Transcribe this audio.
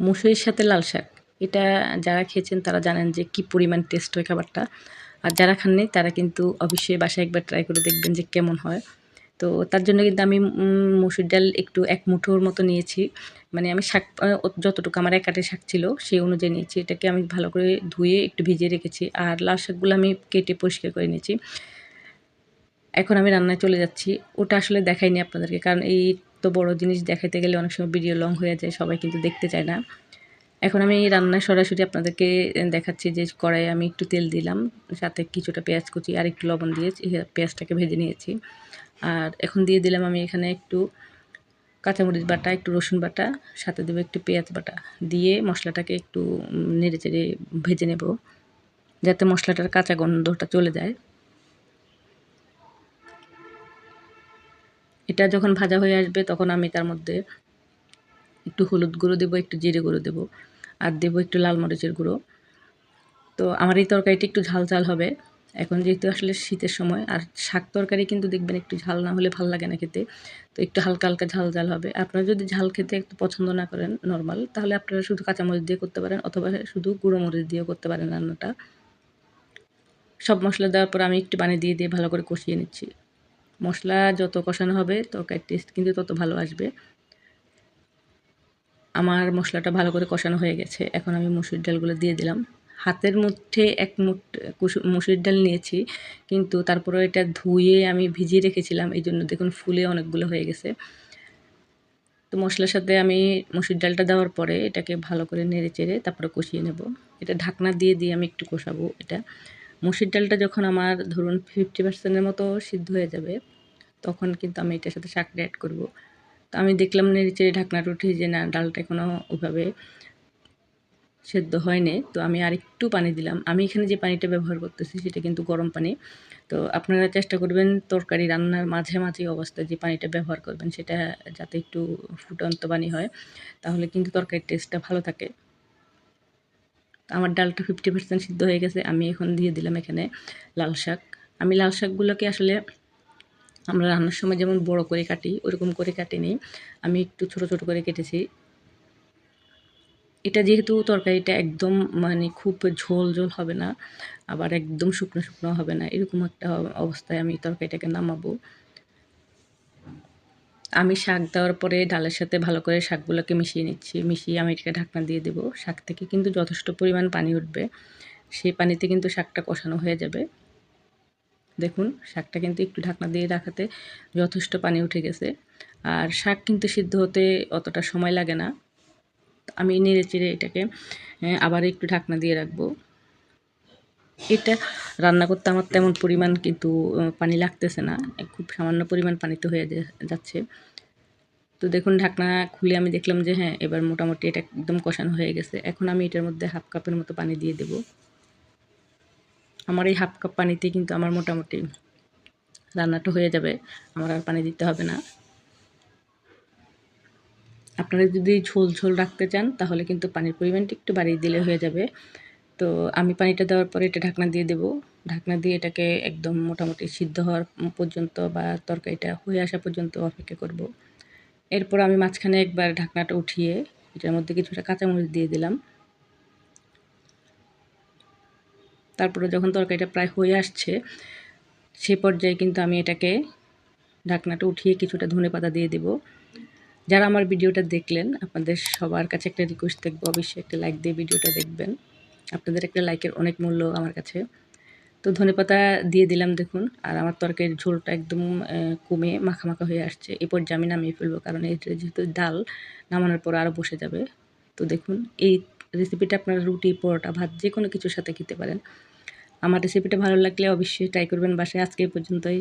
মুসুরির সাথে লাল শাক। এটা যারা খেয়েছেন তারা জানেন যে কি পরিমাণ টেস্ট হয় খাবারটা। আর যারা খাননি তারা কিন্তু অবশ্যই বাসায় একবার ট্রাই করে দেখবেন যে কেমন হয়। তো তার জন্য কিন্তু আমি মুসুর ডাল একটু এক মুঠোর মতো নিয়েছি। মানে আমি শাক যতটুকু আমার একাটে শাক ছিল সেই অনুযায়ী নিয়েছি। এটাকে আমি ভালো করে ধুয়ে একটু ভিজিয়ে রেখেছি। আর লাল শাকগুলো আমি কেটে পরিষ্কার করে নিয়েছি। এখন আমি রান্নায় চলে যাচ্ছি। ওটা আসলে দেখাইনি আপনাদেরকে। কারণ এই তো বড় জিনিস দেখাতে গেলে অনেক সময় ভিডিও লং হয়ে যায়, সবাই কিন্তু দেখতে চায় না। এখন আমি রান্নায় সরাসরি আপনাদেরকে দেখাচ্ছি যে কড়াইয়ে আমি একটু তেল দিলাম, সাথে কিছুটা পেঁয়াজ কুচি আর একটু লবণ দিয়ে পেঁয়াজটাকে ভেজে নিয়েছি। আর এখন দিয়ে দিলাম আমি এখানে একটু কাঁচামরিচ বাটা, একটু রসুন বাটা, সাথে দেবো একটু পেঁয়াজ বাটা। দিয়ে মশলাটাকে একটু নেড়ে চেড়ে ভেজে নেব, যাতে মশলাটার কাঁচা গন্ধটা চলে যায়। এটা যখন ভাজা হয়ে আসবে, তখন আমি তার মধ্যে একটু হলুদ গুঁড়ো দেবো, একটু জিরে গুঁড়ো দেবো, আর দেবো একটু লাল মরিচের গুঁড়ো। তো আমার এই তরকারিটি একটু ঝাল ঝাল হবে। এখন যেহেতু আসলে শীতের সময়, আর শাক তরকারি কিন্তু দেখবেন একটু ঝাল না হলে ভালো লাগে না খেতে। তো একটু হালকা হালকা ঝাল ঝাল হবে। আপনারা যদি ঝাল খেতে একটু পছন্দ না করেন নর্মাল তাহলে আপনারা শুধু কাঁচামরিচ দিয়ে করতে পারেন, অথবা শুধু গুঁড়ো মরিচ দিয়েও করতে পারেন রান্নাটা। সব মশলা দেওয়ার পর আমি একটু পানি দিয়ে দিয়ে ভালো করে কষিয়ে নিচ্ছি। মশলা যত কষানো হবে, তরকারির টেস্ট কিন্তু তত ভালো আসবে। আমার মশলাটা ভালো করে কষানো হয়ে গেছে। এখন আমি মুসুর ডালগুলো দিয়ে দিলাম। হাতের মধ্যে এক মুঠ মুসুর ডাল নিয়েছি, কিন্তু তারপরে এটা ধুয়ে আমি ভিজিয়ে রেখেছিলাম। এই জন্য দেখুন ফুলে অনেকগুলো হয়ে গেছে। তো মশলার সাথে আমি মুসুর ডালটা দেওয়ার পরে এটাকে ভালো করে নেড়ে চেড়ে তারপরে কষিয়ে নেব। এটা ঢাকনা দিয়ে দিয়ে আমি একটু কষাবো এটা। মুসুর ডালটা যখন আমার ধরুন ফিফটি পার্সেন্টের মতো সিদ্ধ হয়ে যাবে তখন কিন্তু আমি এটার সাথে শাকটা অ্যাড করব। তো আমি দেখলাম নেড়ে ঢাকনাটা উঠে যে না, ডালটা এখনও ওইভাবে সেদ্ধ হয়নি। তো আমি আর একটু পানি দিলাম। আমি এখানে যে পানিটা ব্যবহার করতেছি সেটা কিন্তু গরম পানি। তো আপনারা চেষ্টা করবেন তরকারি রান্নার মাঝে মাঝে অবস্থায় যে পানিটা ব্যবহার করবেন সেটা যাতে একটু ফুটন্ত পানি হয়, তাহলে কিন্তু তরকারির টেস্টটা ভালো থাকে। আমার ডালটা ফিফটি পার্সেন্ট সিদ্ধ হয়ে গেছে। আমি এখন দিয়ে দিলাম এখানে লাল শাক। আমি লাল শাকগুলোকে আসলে আমরা রান্নার সময় যেমন বড় করে কাটি, ওরকম করে কাটিনি আমি একটু ছোট ছোট করে কেটেছি। এটা যেহেতু তরকারিটা একদম মানে খুব ঝোল ঝোল হবে না, আবার একদম শুকনো শুকনো হবে না, এরকম একটা অবস্থায় আমি তরকারিটাকে নামাবো। আমি শাক দেওয়ার পরে ডালের সাথে ভালো করে শাকগুলোকে মিশিয়ে নিচ্ছি। মিশিয়ে আমি এটাকে ঢাকনা দিয়ে দেবো। শাক থেকে কিন্তু যথেষ্ট পরিমাণ পানি উঠবে। সেই পানিতে কিন্তু শাকটা কষানো হয়ে যাবে। দেখুন, শাকটা কিন্তু একটু ঢাকনা দিয়ে রাখাতে যথেষ্ট পানি উঠে গেছে। আর শাক কিন্তু সিদ্ধ হতে অতটা সময় লাগে না। আমি নেড়ে চেড়ে এটাকে আবার একটু ঢাকনা দিয়ে রাখব। এটা রান্না করতে আমার তেমন পরিমাণ কিন্তু পানি লাগতেছে না। খুব সামান্য পরিমাণ পানিতে হয়ে যাচ্ছে। তো দেখুন, ঢাকনা খুলে আমি দেখলাম যে হ্যাঁ এবার মোটামুটি এটা একদম কষানো হয়ে গেছে। এখন আমি এটার মধ্যে হাফ কাপের মতো পানি দিয়ে দেব। আমার এই হাফ কাপ পানিতে কিন্তু আমার মোটামুটি রান্নাটা হয়ে যাবে। আমার আর পানি দিতে হবে না। আপনারা যদি ঝোল ঝোল রাখতে চান, তাহলে কিন্তু পানির পরিমাণটা একটু বাড়িয়ে দিলে হয়ে যাবে। তো আমি পানিটা দেওয়ার পরে এটা ঢাকনা দিয়ে দেব। ঢাকনা দিয়ে এটাকে একদম মোটামুটি সিদ্ধ হওয়ার পর্যন্ত বা তরকারিটা হয়ে আসা পর্যন্ত অপেক্ষা করব। এরপর আমি মাঝখানে একবার ঢাকনাটা উঠিয়ে এটার মধ্যে কিছুটা কাঁচামরিচ দিয়ে দিলাম। তারপরে যখন তরকারিটা প্রায় হয়ে আসছে, সে পর্যায়ে কিন্তু আমি এটাকে ঢাকনাটা উঠিয়ে কিছুটা ধনে পাতা দিয়ে দেবো। যারা আমার ভিডিওটা দেখলেন, আপনাদের সবার কাছে একটা রিকোয়েস্ট থাকবে, অবশ্যই একটা লাইক দিয়ে ভিডিওটা দেখবেন। আপনাদের একটা লাইকের অনেক মূল্য আমার কাছে। তো ধনেপাতা দিয়ে দিলাম দেখুন, আর আমার তরকারির ঝোলটা একদম কমে মাখা মাখা হয়ে আসছে। এই পর্যায়ে আমি নামিয়ে ফেলব, কারণ এই যেহেতু ডাল, নামানোর পর আরও বসে যাবে। তো দেখুন, এই রেসিপিটা আপনারা রুটি, পরোটা, ভাত যে কোনো কিছুর সাথে খেতে পারেন। আমার রেসিপিটা ভালো লাগলে অবশ্যই ট্রাই করবেন বাসায়। আজকে পর্যন্তই।